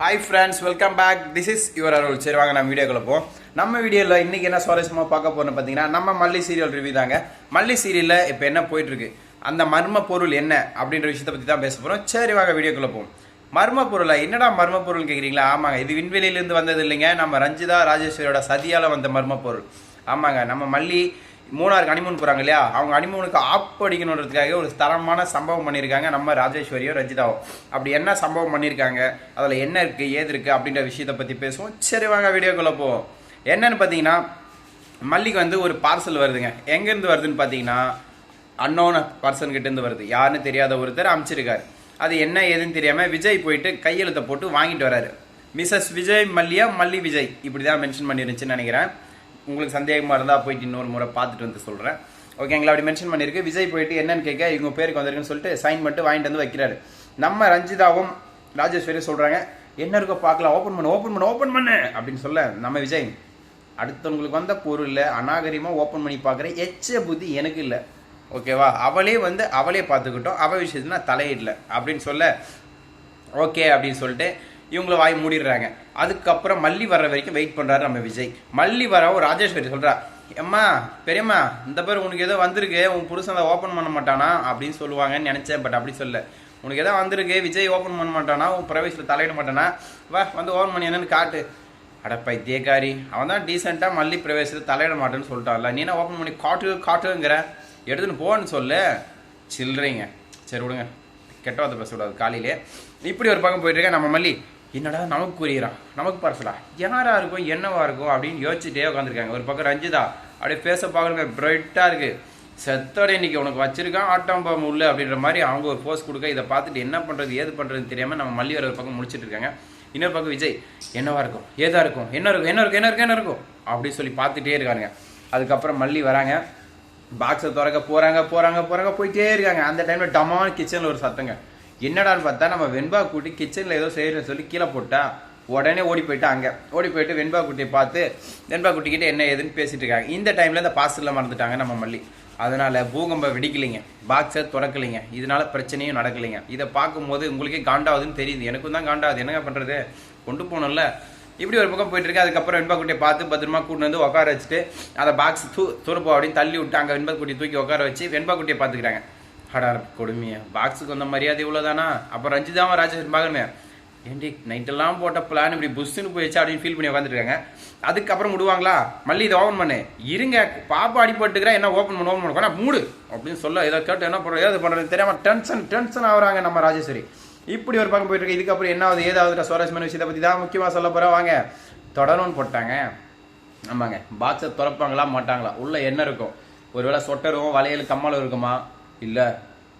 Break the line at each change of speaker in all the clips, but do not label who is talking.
Hi friends welcome back this is your Arul சரி வாங்க நம்ம வீடியோக்குள்ள போவோம். நம்ம வீடியோவில் இன்றைக்கி என்ன சுவாரஸ்யமாக பார்க்க போகிறோம் பார்த்தீங்கன்னா நம்ம மல்லி சீரியல் ரிவ்யூ தாங்க. மல்லி சீரியலில் இப்போ என்ன போயிட்டுருக்கு அந்த மர்ம பொருள் என்ன அப்படின்ற விஷயத்தை பற்றி தான் பேச போகிறோம் சரி வாங்க வீடியோக்குள்ள போவோம். மர்ம பொருளா? என்னடா மர்ம பொருள் கேட்குறீங்களா ஆமாங்க இது விண்வெளியிலேருந்து வந்தது இல்லைங்க. நம்ம ரஞ்சிதா ராஜேஸ்வரியோட சதியால் வந்த மர்ம பொருள். ஆமாங்க நம்ம மல்லி மூணாருக்கு அனிமூன் போகிறாங்க இல்லையா அவங்க அனிமூனுக்கு ஆப் அடிக்கணுன்றதுக்காக ஒரு தரமான சம்பவம் பண்ணியிருக்காங்க நம்ம ராஜேஸ்வரியும் ரஜிதாவோ அப்படி என்ன சம்பவம் பண்ணியிருக்காங்க? அதில் என்ன இருக்குது ஏது இருக்குது அப்படின்ற விஷயத்தை பற்றி பேசுவோம். சரி வாங்க வீடியோக்குள்ளே போவோம். என்னன்னு பார்த்தீங்கன்னா மல்லிக்கு வந்து ஒரு பார்சல் வருதுங்க. எங்கேருந்து வருதுன்னு பார்த்தீங்கன்னா அன்னோன பர்சன்கிட்டேருந்து வருது. யாருன்னு தெரியாத ஒருத்தர் அமைச்சிருக்காரு. அது என்ன ஏதுன்னு தெரியாமல் விஜய் போயிட்டு கையெழுத்தை போட்டு வாங்கிட்டு வராரு. மிஸ்ஸஸ் விஜய் மல்லியா மல்லி விஜய். இப்படி தான் மென்ஷன் பண்ணிருந்துச்சுன்னு நினைக்கிறேன். உங்களுக்கு சந்தேகமாக இருந்தால் போயிட்டு இன்னொரு முறை பார்த்துட்டு வந்து சொல்கிறேன் ஓகேங்களா அப்படி மென்ஷன் பண்ணியிருக்கு. விஜய் போயிட்டு என்னன்னு கேட்க இவங்க பேருக்கு வந்திருக்குன்னு சொல்லிட்டு சைன் பண்ணிட்டு வாங்கிட்டு வந்து வைக்கிறாரு. நம்ம ரஞ்சிதாவும் ராஜேஸ்வரியும் சொல்கிறாங்க என்ன இருக்கோ பார்க்கலாம் ஓப்பன் பண்ணு ஓப்பன் பண்ணு ஓப்பன் பண்ணு அப்படின்னு சொல்ல நம்ம விஜய் அடுத்தவங்களுக்கு வந்த பொருளில் அநாகரிகமாக ஓப்பன் பண்ணி பார்க்குற எச்ச புத்தி எனக்கு இல்லை. ஓகேவா அவளே வந்து அவளே பார்த்துக்கிட்டோம். அவள் விஷயத்துனா நான் தலையிடல அப்படின்னு சொல்ல ஓகே அப்படின்னு சொல்லிட்டு இவங்கள வாய் மூடிடுறாங்க. அதுக்கப்புறம் மல்லி வர்ற வரைக்கும் வெயிட் பண்ணுறாரு நம்ம விஜய். மல்லி வரவும் ராஜேஸ்வரி சொல்கிறா எம்மா பெரியம்மா இந்த பேர் உனக்கு ஏதோ வந்திருக்கு. உன் புருஷன் அதை ஓப்பன் பண்ண மாட்டானா? அப்படின்னு சொல்லுவாங்கன்னு நினச்சேன் பட் அப்படி சொல்ல உனக்கு ஏதோ வந்திருக்கு. விஜய் ஓப்பன் பண்ண மாட்டானா? உன் பிரவேசில் தலையிட மாட்டானா? வா வந்து ஓப்பன் பண்ணி என்னன்னு காட்டு. அடப்பை தேகாரி அவன் தான் டீசெண்டாக மல்லி பிரவேசத்தை தலையிட மாட்டேன்னு சொல்லிட்டான்ல. நீ என்ன ஓப்பன் பண்ணி காட்டு காட்டுங்கிற? எடுத்துன்னு போன்னு சொல்லு. சில்லறைங்க. சரி விடுங்க. கெட்டவாத பேசக்கூடாது காலையிலே. இப்படி ஒரு பக்கம் போயிட்டு இருக்கேன் நம்ம மல்லி என்னடா நமக்கு புரியுறான். நமக்கு பார்சலா. யாரா இருக்கும் என்னவா இருக்கும் அப்படின்னு யோசிச்சுட்டே உட்காந்துருக்காங்க ஒரு பக்கம் ரஞ்சிதா அப்படியே பேச பார்க்குறங்க பிரைட்டாக இருக்கு. செத்தோட இன்னைக்கு உனக்கு வச்சிருக்கான் ஆட்டம் பாம்பு உள்ள அப்படின்ற மாதிரி அவங்க ஒரு போஸ்ட் கொடுக்க இதை பார்த்துட்டு என்ன பண்ணுறது ஏது பண்ணுறதுன்னு தெரியாமல் நம்ம மல்லி வர ஒரு பக்கம் முடிச்சிட்டு இருக்காங்க. இன்னொரு பக்கம் விஜய் என்னவா இருக்கும் ஏதா இருக்கும் என்ன இருக்கும் என்ன இருக்கும் என்ன இருக்கும் என்ன இருக்கும் அப்படின்னு சொல்லி பார்த்துட்டே இருக்காங்க அதுக்கப்புறம் மல்லி வராங்க. பாக்ஸை திறக்க போறாங்க போறாங்க போறாங்க போயிட்டே இருக்காங்க. அந்த டைம்ல டமான் கிச்சன்ல ஒரு சத்தங்க. என்னடான்னு பார்த்தா நம்ம வெண்பா கூட்டி கிச்சனில் ஏதோ செய்யறேன்னு சொல்லி கீழே போட்டா உடனே ஓடி போயிட்டு அங்கே. ஓடி போயிட்டு வெண்பா குட்டியை பார்த்து வெண்பா குட்டிக்கிட்ட என்ன ஏதுன்னு பேசிகிட்டு இருக்காங்க. இந்த டைமில் இந்த பாசலில் மறந்துட்டாங்க நம்ம மல்லி. அதனால் பூகம்பம் வெடிக்கலைங்க. பாக்ஸை திறக்கலைங்க. இதனால பிரச்சனையும் நடக்கலைங்க. இதை பார்க்கும்போது உங்களுக்கே காண்டாகுதுன்னு தெரியுது. எனக்கும் தான் காண்டாகுது. என்னங்க பண்ணுறது கொண்டு போகணும்ல. இப்படி ஒரு பக்கம் போயிட்டு இருக்கு. அதுக்கப்புறம் வெண்பா குட்டியை பார்த்து பத்திரமா கூட்டு வந்து உட்கார வச்சுட்டு அதை பாக்ஸ் தூ துருப்போ அப்படின்னு தள்ளி விட்டு அங்கே வெண்பா தூக்கி உட்கார வச்சு வெண்பா குட்டியை பார்த்துக்கிறாங்க. அடா கொடுமையா? பாக்ஸுக்கு வந்த மரியாதை இவ்வளோதானா அப்போ ரஞ்சிதாவும் ராஜேஷ் பார்க்கணுமே ஏண்டி நைட்டெல்லாம் போட்ட பிளான் இப்படி புஷ்ஷுன்னு போயிடுச்சு அப்படின்னு ஃபீல் பண்ணி உட்காந்துருக்காங்க அதுக்கப்புறம் விடுவாங்களா மல்லி இதை ஓப்பன் பண்ணு. இருங்க பாப்பா அடிபட்டுக்கிறேன் என்ன ஓப்பன் பண்ண ஓப்பன் பண்ண. மூடு அப்படின்னு சொல்ல ஏதோ கேட்டு என்ன பண்ணுறது ஏதாவது பண்ணுறது தெரியாமல் டென்ஷன் டென்ஷன் ஆகுறாங்க நம்ம ராஜேஸ்வரி. இப்படி ஒரு பக்கம் போயிட்டு இருக்கு. இதுக்கப்புறம் என்ன ஆகுது ஏதாவது சுவாரஸ்யமான விஷயத்தை பற்றி தான் முக்கியமாக சொல்ல போகிறேன் வாங்க. தொடரும்னு போட்டாங்க. ஆமாங்க. பாக்ஸை திறப்பாங்களா மாட்டாங்களா? உள்ளே என்ன இருக்கும்? ஒருவேளை சொட்டரும் வளையல் கம்மலும் இருக்குமா? இல்லை.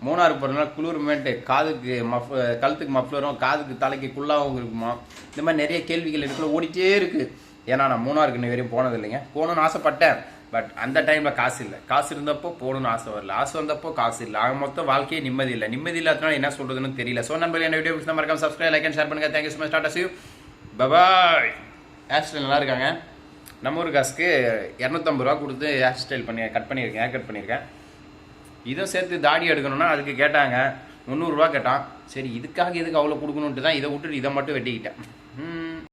மூணாறு போகிறதுனால குளிர்மேட்டு காதுக்கு மஃப் கழுத்துக்கு மஃப்ளரும் காதுக்கு தலைக்கு குள்ளாவும் இருக்குமா? இந்த மாதிரி நிறைய கேள்விகள் இருக்குள்ள ஓடிட்டே இருக்குது ஏன்னா நான் மூணாருக்கு இன்ன வரையும் போனது இல்லைங்க. போகணும்னு ஆசைப்பட்டேன். பட் அந்த டைமில் காசு இல்லை. காசு இருந்தப்போ போகணும்னு ஆசை வரல. ஆசை வந்தப்போ காசு இல்லை. ஆக மொத்தம் வாழ்க்கையே நிம்மதி இல்லை. நிம்மதி இல்லாதனால என்ன சொல்கிறதுன்னு தெரியல. ஸோ நண்பர்கள் என்ன வீடியோ பிடிச்சா மறக்காம சப்ஸ்கிரைப் லைக் அண்ட் ஷேர் பண்ணுங்க. Thank you so much tata சிவ் பபாய் ஹேர் ஸ்டைல் நல்லா இருக்காங்க. நம்ம ஊர் காசுக்கு இரநூத்தம்பது ரூபா கொடுத்து ஹேர் ஸ்டைல் பண்ணி கட் பண்ணியிருக்கேன் ஹேர் கட் பண்ணியிருக்கேன். இதை சேர்த்து தாடி எடுக்கணும்னா அதுக்கு கேட்டாங்க முந்நூறுரூவா கேட்டான். சரி இதுக்காக எதுக்கு அவ்வளோ கொடுக்கணுன்ட்டு தான் இதை விட்டுட்டு இதை மட்டும் வெட்டிக்கிட்டேன்.